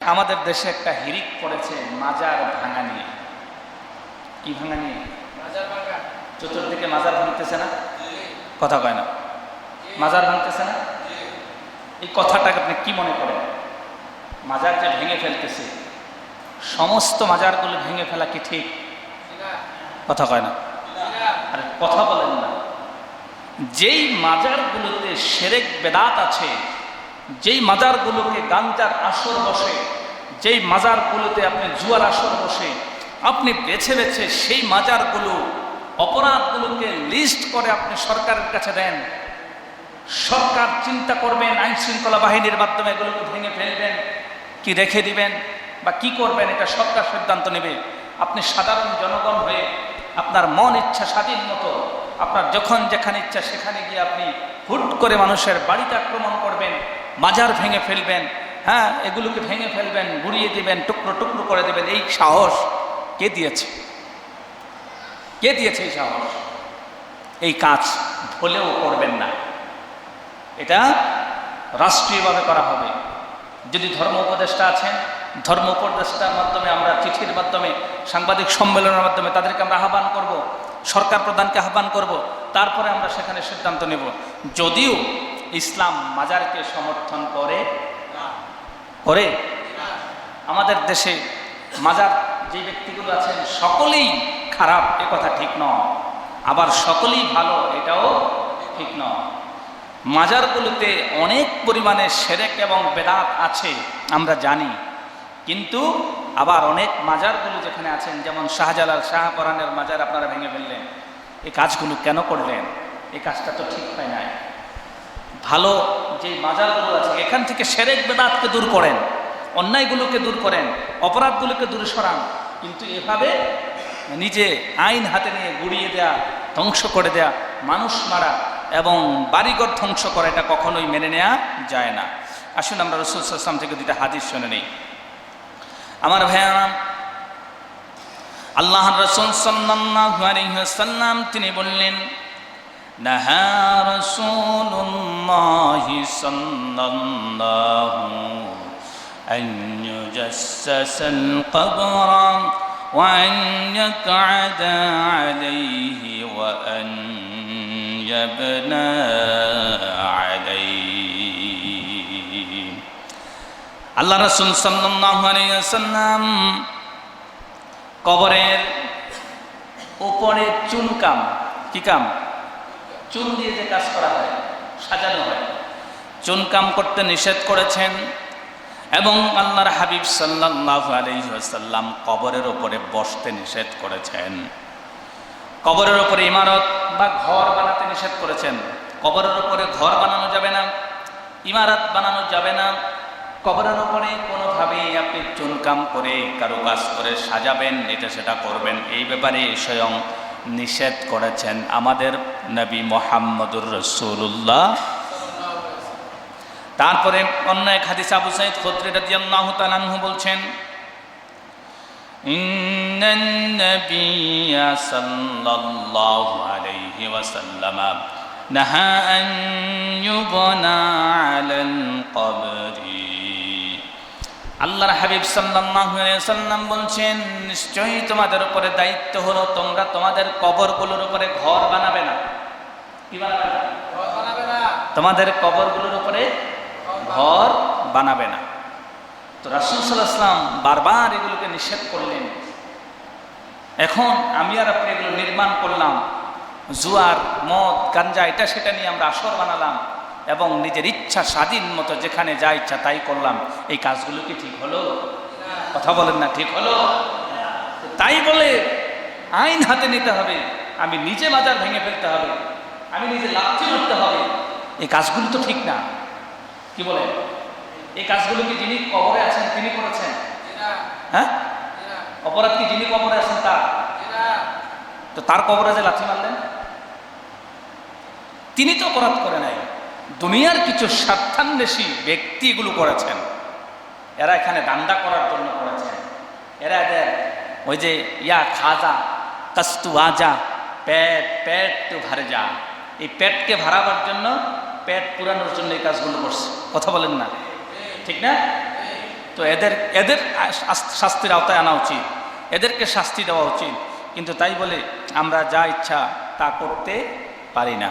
আমাদের দেশে একটা হিরিক পড়েছে মাজার ভাঙা নিয়ে কি ভাঙা। নিয়ে চতুর্দিকে মাজার ভাঙতেছে না? কথা কয় না। মাজার ভাঙতেছে না? এই কথাটাকে আপনি কি মনে করেন? মাজার যে ভেঙে ফেলতেছে সমস্ত মাজারগুলো ভেঙে ফেলা কি ঠিক? কথা কয় না। আরে কথা বলেন না। যেই মাজারগুলোতে সেরেক বেদাত আছে যেই মাজারগুলোকে গাঞ্জার আসর বসে, যেই মাজারগুলোতে আপনি জুয়ার আসর বসে, আপনি বেছে বেছে সেই মাজারগুলো, অপরাধগুলোকে লিস্ট করে আপনি সরকারের কাছে দেন। সরকার চিন্তা করবেন, আইন শৃঙ্খলা বাহিনীর মাধ্যমে এগুলোকে ভেঙে ফেলবেন, কি রেখে দিবেন বা কি করবেন, এটা সরকার সিদ্ধান্ত নেবে। আপনি সাধারণ জনগণ হয়ে আপনার মন ইচ্ছা স্বাধীন মতো, আপনার যখন যেখানে ইচ্ছা সেখানে গিয়ে আপনি হুট করে মানুষের বাড়িতে আক্রমণ করবেন। মাজার ভেঙে ফেলবেন হ্যাঁ এগুলোকে ভেঙে ফেলবেন গুড়িয়ে দিবেন, টুকরো টুকরো করে দেবেন। এই সাহস কে দিয়েছে? কে দিয়েছে এই সাহস? এই কাজ ভুলেও করবেন না। এটা রাষ্ট্রীয়ভাবে করা হবে। যদি ধর্ম উপদেষ্টা আছেন, ধর্ম উপদেষ্টার মাধ্যমে আমরা চিঠির মাধ্যমে, সাংবাদিক সম্মেলনের মাধ্যমে তাদেরকে আমরা আহ্বান করব, সরকার প্রধানকে আহ্বান করব, তারপরে আমরা সেখানে সিদ্ধান্ত নেব। যদিও ইসলাম মাজারকে সমর্থন করে? করে? আমাদের দেশে মাজার যে ব্যক্তিগুলো আছেন, সকলেই খারাপ, এ কথা ঠিক নয়। আবার সকলেই ভালো, এটাও ঠিক নয়। মাজারগুলোতে অনেক পরিমাণে সেরেক এবং বেদাত আছে, আমরা জানি। কিন্তু আবার অনেক মাজারগুলো যেখানে আছেন, যেমন শাহজালাল শাহপরানের মাজার, আপনারা ভেঙে ফেললেন। এই কাজগুলো কেন করলেন? এই কাজটা তো ঠিক হয় নাই। ভালো যে মাজারগুলো আছে, এখান থেকে সেরেক বেদাতকে দূর করেন, অন্যায়গুলোকে দূর করেন, অপরাধগুলোকে দূরে সরান, কিন্তু এভাবে নিজে আইন হাতে নিয়ে গুড়িয়ে দেয়া, ধ্বংস করে দেয়া, মানুষ মারা এবং বাড়িঘর ধ্বংস করা, এটা কখনোই মেনে নেওয়া যায় না। আসুন আমরা রসুল সাল্লাম থেকে দুইটা হাদিস শুনে নেই। আমার ভাইয়ারা আল্লাহ রসুল সাল্লাল্লাহু তিনি ওয়াসাল্লাম তিনি বললেন নাহা রাসূলুল্লাহ সাল্লাল্লাহু আন ইউজাসসাসাল কবরা وأن يقعد عليه وأن يبنى عليه আল্লাহ রসুল সাল্লাম কবরের উপরে চুন কাম কি কাম চুন দিয়ে যে কাজ করা হয়, সাজানো হয়। চুন কাম করতে নিষেধ করেছেন এবং আল্লাহর হাবিব সাল্লাহ আলহিহাসাল্লাম কবরের ওপরে বসতে নিষেধ করেছেন। কবরের ওপরে ইমারত বা ঘর বানাতে নিষেধ করেছেন। কবরের ওপরে ঘর বানানো যাবে না, ইমারত বানানো যাবে না। কবরের ওপরে কোনোভাবেই আপনি চুনকাম করে কারও কাজ করে সাজাবেন, এটা সেটা করবেন। এই ব্যাপারে স্বয়ং নিষেধ করেছেন আমাদের নবী মোহাম্মদুর রসুল্লাহ তারপরে অন্য এক হাদিস আবু সাইদ খদ্রি রাদিয়াল্লাহু তাআলা আনহু বলছেন, ইন্নান নাবিয়্যা সাল্লাল্লাহু আলাইহি ওয়াসাল্লাম নাহা আন ইউবনা আলাল কবরি আল্লাহর হাবিব সাল্লাম বলছেন, নিশ্চয়ই তোমাদের উপরে দায়িত্ব হলো, তোমরা তোমাদের কবরগুলোর উপরে ঘর বানাবে না। কি বানাবে না? তোমাদের কবরগুলোর উপরে ঘর বানাবে না। তো রাসুল সাল্লাহাম বারবার এগুলোকে নিষেধ করলেন। এখন আমি আর আপনি এগুলো নির্মাণ করলাম। জুয়ার, মদ, গাঞ্জা, এটা সেটা নিয়ে আমরা আসর বানালাম। এবং নিজের ইচ্ছা স্বাধীন মতো যেখানে যা ইচ্ছা তাই করলাম। এই কাজগুলো কি ঠিক হলো? কথা বলেন না, ঠিক হলো? তাই বলে আইন হাতে নিতে হবে। আমি নিজে বাজার ভেঙে ফেলতে হবে। আমি নিজে লাভটি করতে হবে। এই কাজগুলো তো ঠিক না। কি বলে? এই কাজগুলো কি যিনি কবরে আছেন, তিনি করেছেন? হ্যাঁ? অপরাধ কি যিনি কবরে আছেন, তার? তো তার কবরে যে লাথি মারলেন? তিনি তো অপরাধ করে নাই। দুনিয়ার কিছু স্বার্থান্বেষী ব্যক্তি এগুলো করেছেন। এরা এখানে দান্দা করার জন্য করেছেন। এরা এদের ওই যে ইয়া খাজা, কাস্তু আজা, পেট পেট তো ভারে যা। এই পেটকে ভাড়াবার জন্য পেট পুরানোর জন্য এই কাজগুলো করছে। কথা বলেন না। ঠিক না? তো তো এদের এদের শাস্তির আওতায় আনা উচিত। এদেরকে শাস্তি দেওয়া উচিত। কিন্তু তাই বলে আমরা যা ইচ্ছা তা করতে পারি না।